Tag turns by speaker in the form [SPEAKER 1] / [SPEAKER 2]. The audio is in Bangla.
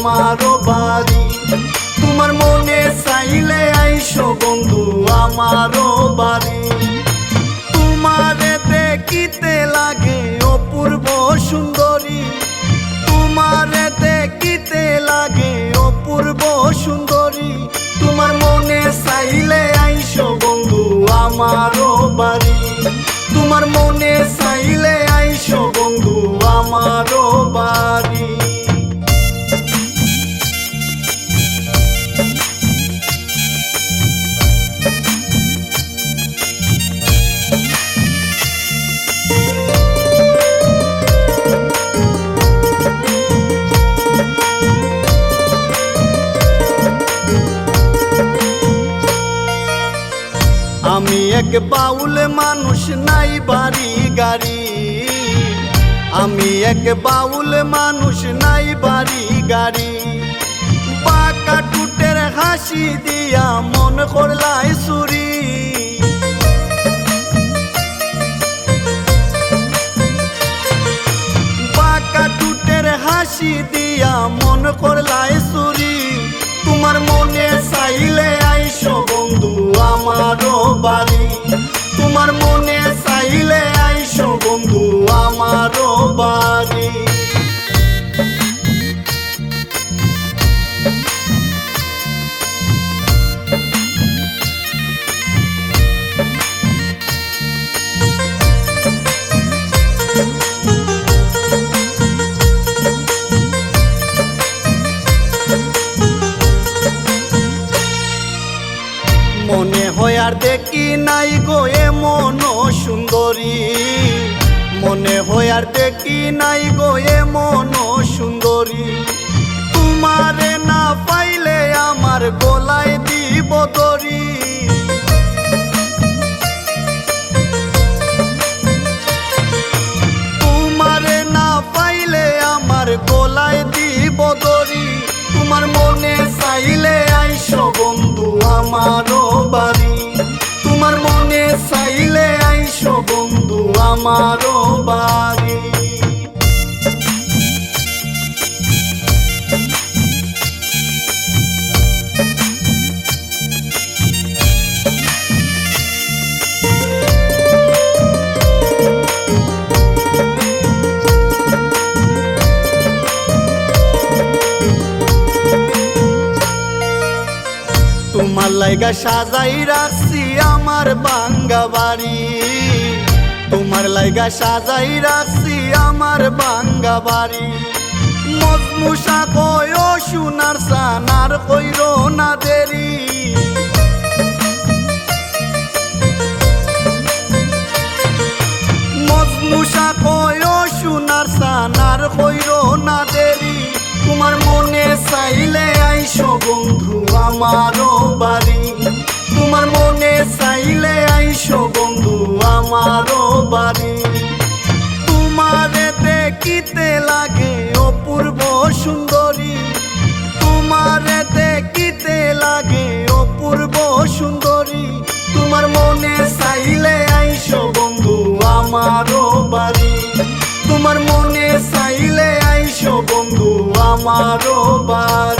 [SPEAKER 1] আমারও বাড়ি। তোমার মনে চাইলে আইসো বন্ধু, আমারও বাড়ি। তোমারে দেখিতে লাগে অপূর্ব সুন্দরী। তোমারে দেখিতে লাগে অপূর্ব সুন্দরী। তোমার মনে চাইলে আইসো বন্ধু, আমারও বাড়ি। তোমার এক বাউল মানুষ নাই বাড়ি গাড়ি। আমি এক বাউল মানুষ নাই বাড়ি গাড়ি। পাকা টুটের হাসি দিয়া মন করলাই চুরি পাকা টুটের হাসি দিয়া মন করলাই মনে হয় আর দেখি নাই গো এমন সুন্দরী। মনে হয় আর দেখি নাই গো এমন আমারও বাড়ি। তোমার লাইগা সাজাই রাখছি আমার বাঙ্গা বাড়ি। তোমার লাইগা সাজাই রাখছি আমার বাঙ্গা বাড়ি। মজমুষা কয় সোনার সানার কইর না দেরি। মজমুষা কয় সোনার সানার কইর না અમારો બાર